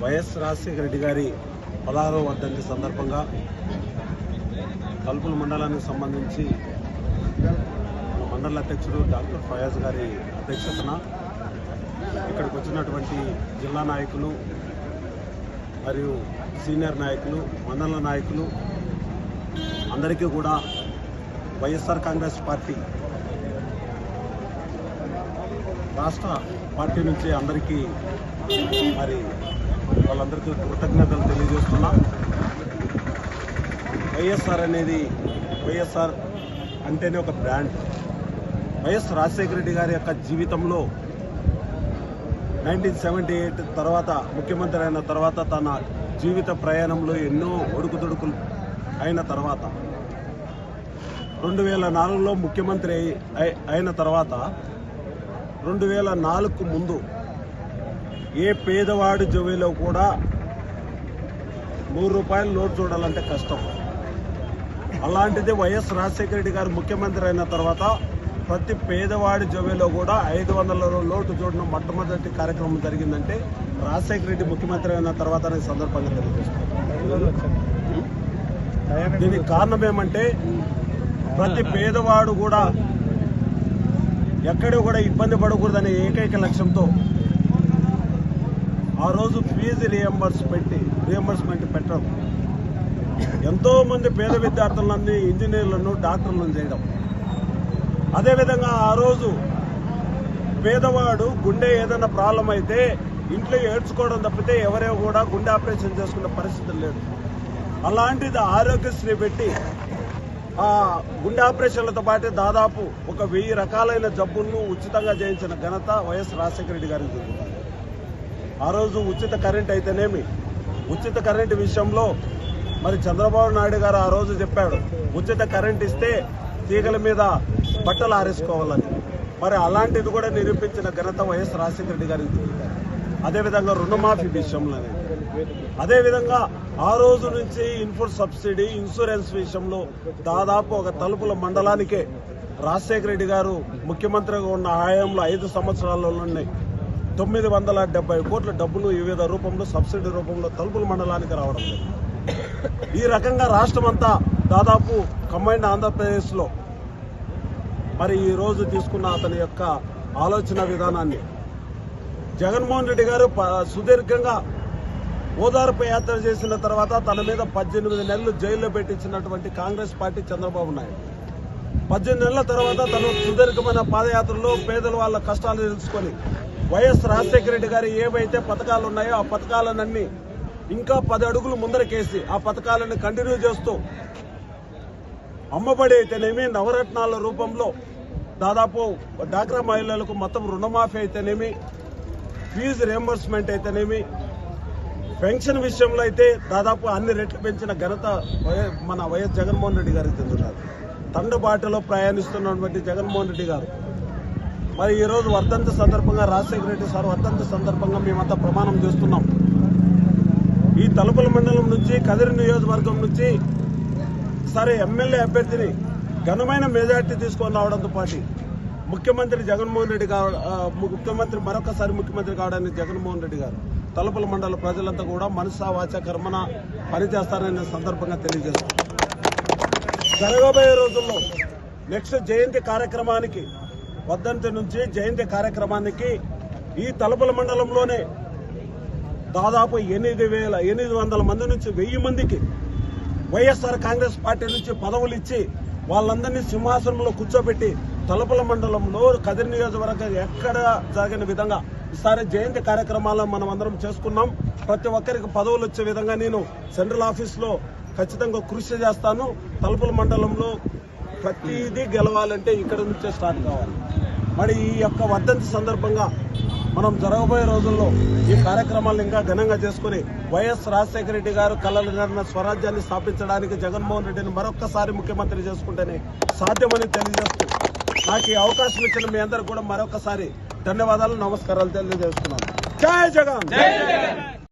YS Rajasekhara Reddy గారి పదహారవ వర్ధంతి సందర్భంగా కల్పుల మండలానికి సంబంధించి మండల అధ్యక్షుడు డాక్టర్ ఫయాజ్ గారి అధ్యక్షతన ఇక్కడికి వచ్చినటువంటి జిల్లా నాయకులు మరియు సీనియర్ నాయకులు మండల నాయకులు అందరికీ కూడా వైఎస్ఆర్ కాంగ్రెస్ పార్టీ రాష్ట్ర పార్టీ నుంచి అందరికీ మరి వాళ్ళందరికీ కృతజ్ఞతలు తెలియజేస్తున్నా. వైఎస్ఆర్ అనేది వైఎస్ఆర్ అంటేనే ఒక బ్రాండ్. వైఎస్ రాజశేఖర రెడ్డి గారి యొక్క జీవితంలో నైన్టీన్ సెవెంటీ ఎయిట్ తర్వాత ముఖ్యమంత్రి అయిన తర్వాత తన జీవిత ప్రయాణంలో ఎన్నో ఒడుకుదొడుకులు అయిన తర్వాత రెండు వేల నాలుగులో ముఖ్యమంత్రి అయి- అయిన తర్వాత రెండు వేల నాలుగుకు ముందు ఏ పేదవాడి జవిలో కూడా నూరు రూపాయలు నోటు చూడాలంటే కష్టం. అలాంటిది వైఎస్ రాజశేఖర రెడ్డి గారు ముఖ్యమంత్రి అయిన తర్వాత ప్రతి పేదవాడి జవిలో కూడా ఐదు వందల లోటు చూడడం మొట్టమొదటి కార్యక్రమం జరిగిందంటే రాజశేఖర రెడ్డి ముఖ్యమంత్రి అయిన తర్వాత ఈ సందర్భంగా తెలియజేస్తాను దీనికి కారణం ఏమంటే ప్రతి పేదవాడు కూడా ఎక్కడ కూడా ఇబ్బంది పడకూడదనే ఏకైక లక్ష్యంతో ఆ రోజు ఫీజు రియంబర్స్మెంట్ రియంబర్స్మెంట్ పెట్టడం. ఎంతోమంది పేద విద్యార్థులన్నీ ఇంజనీర్లను డాక్టర్లను చేయడం. అదేవిధంగా ఆ రోజు పేదవాడు గుండె ఏదైనా ప్రాబ్లం అయితే ఇంట్లో ఏడ్చుకోవడం తప్పితే ఎవరే కూడా గుండె ఆపరేషన్ చేసుకునే పరిస్థితి లేదు అలాంటిది ఆరోగ్యశ్రీ పెట్టి గుండె ఆపరేషన్లతో పాటు దాదాపు ఒక వెయ్యి రకాలైన జబ్బులను ఉచితంగా చేయించిన ఘనత వైఎస్ రాజశేఖర రెడ్డి గారికి ఆ రోజు ఉచిత కరెంట్ అయితేనేమి? ఉచిత కరెంట్ విషయంలో మరి చంద్రబాబు నాయుడు గారు ఆ రోజు చెప్పాడు ఉచిత కరెంట్ ఇస్తే తీగల మీద బట్టలు ఆరేసుకోవాలని. మరి అలాంటిది కూడా నిరూపించిన ఘనత వైఎస్ రాజశేఖర రెడ్డి గారికి అదేవిధంగా రుణమాఫీ విషయంలోనే అదేవిధంగా ఆ రోజు నుంచి ఇన్పుట్ సబ్సిడీ ఇన్సూరెన్స్ విషయంలో దాదాపు ఒక తలుపుల మండలానికే రాజశేఖర రెడ్డి గారు ముఖ్యమంత్రిగా ఉన్న హయాంలో ఐదు సంవత్సరాలలోనే తొమ్మిది వందల డెబ్బై కోట్ల డబ్బులు వివిధ రూపంలో సబ్సిడీ రూపంలో తలుపుల మండలానికి రావడం ఈ రకంగా రాష్ట్రం అంతా దాదాపు కంబైండ్ ఆంధ్రప్రదేశ్లో మరి ఈ రోజు తీసుకున్న అతని యొక్క ఆలోచన విధానాన్ని. జగన్మోహన్ రెడ్డి గారు ప- సుదీర్ఘంగా ఓదార్పు యాత్ర చేసిన తర్వాత తన మీద పద్దెనిమిది నెలలు జైల్లో పెట్టించినటువంటి కాంగ్రెస్ పార్టీ చంద్రబాబు నాయుడు. పద్దెనిమిది నెలల తర్వాత తను సుదీర్ఘమైన పాదయాత్రలో పేదల వాళ్ళ కష్టాలు తెలుసుకొని వైఎస్ రాజశేఖర రెడ్డి గారు ఏవైతే పథకాలు ఉన్నాయో ఆ పథకాలన్నీ ఇంకా పది అడుగులు ముందరకేసి ఆ పథకాలను కంటిన్యూ చేస్తూ అమ్మబడి అయితేనేమి నవరత్నాల రూపంలో దాదాపు డాక్రా మహిళలకు మొత్తం రుణమాఫీ అయితేనేమి ఫీజు రియంబర్స్మెంట్ అయితేనేమి పెన్షన్ విషయంలో అయితే దాదాపు అన్ని రెట్లు పెంచిన ఘనత వై- మన వైఎస్ జగన్మోహన్ రెడ్డి గారికి చెందుతారు. తండబాటలో ప్రయాణిస్తున్నటువంటి జగన్మోహన్ రెడ్డి గారు. మరి ఈరోజు రోజు వర్ధంతి సందర్భంగా రాజశేఖర రెడ్డి సార్ వర్ధంతి సందర్భంగా మేమంతా ప్రమాణం చేస్తున్నాం. ఈ తలుపుల మండలం నుంచి కదిరి నియోజకవర్గం నుంచి సరే ఎమ్మెల్యే అభ్యర్థిని ఘనమైన మెజార్టీ తీసుకొని రావడంతో పాటు ముఖ్యమంత్రి జగన్మోహన్ రెడ్డి కావ- ముఖ్యమంత్రి మరొకసారి ముఖ్యమంత్రి కావడానికి జగన్మోహన్ రెడ్డి గారు తలుపుల మండల ప్రజలంతా కూడా మనసా వాచ కర్మన పనిచేస్తారనే సందర్భంగా తెలియజేస్తాను జరగబోయే రోజుల్లో నెక్స్ట్ జయంతి కార్యక్రమానికి పద్దెనిమిది నుంచి జయంతి కార్యక్రమానికి ఈ తలుపుల మండలంలోనే దాదాపు ఎనిమిది వేల ఎనిమిది వందల మంది నుంచి వెయ్యి మందికి వైఎస్ఆర్ కాంగ్రెస్ పార్టీ నుంచి పదవులు ఇచ్చి వాళ్ళందరినీ సింహాసనంలో కూర్చోబెట్టి తలుపుల మండలంలో కదిరి నియోజకవర్గం ఎక్కడ జరిగిన విధంగా ఈసారి జయంతి కార్యక్రమాలను మనం అందరం చేసుకున్నాం. ప్రతి ఒక్కరికి పదవులు వచ్చే విధంగా నేను సెంట్రల్ ఆఫీస్లో ఖచ్చితంగా కృషి చేస్తాను. తలుపుల మండలంలో ప్రతిదీ గెలవాలంటే ఇక్కడ నుంచే స్టార్ట్ కావాలి. మరి ఈ యొక్క వర్ధంతి సందర్భంగా మనం జరగబోయే రోజుల్లో ఈ కార్యక్రమాలను ఇంకా ఘనంగా చేసుకుని వైఎస్ రాజశేఖర రెడ్డి గారు కలలు స్వరాజ్యాన్ని స్థాపించడానికి జగన్మోహన్ రెడ్డిని మరొక్కసారి ముఖ్యమంత్రి చేసుకుంటేనే సాధ్యమని తెలియజేస్తూ నాకు ఈ అవకాశం ఇచ్చిన మీ అందరు కూడా మరొకసారి ధన్యవాదాలు నమస్కారాలు తెలియజేస్తున్నాను. జై జగన్!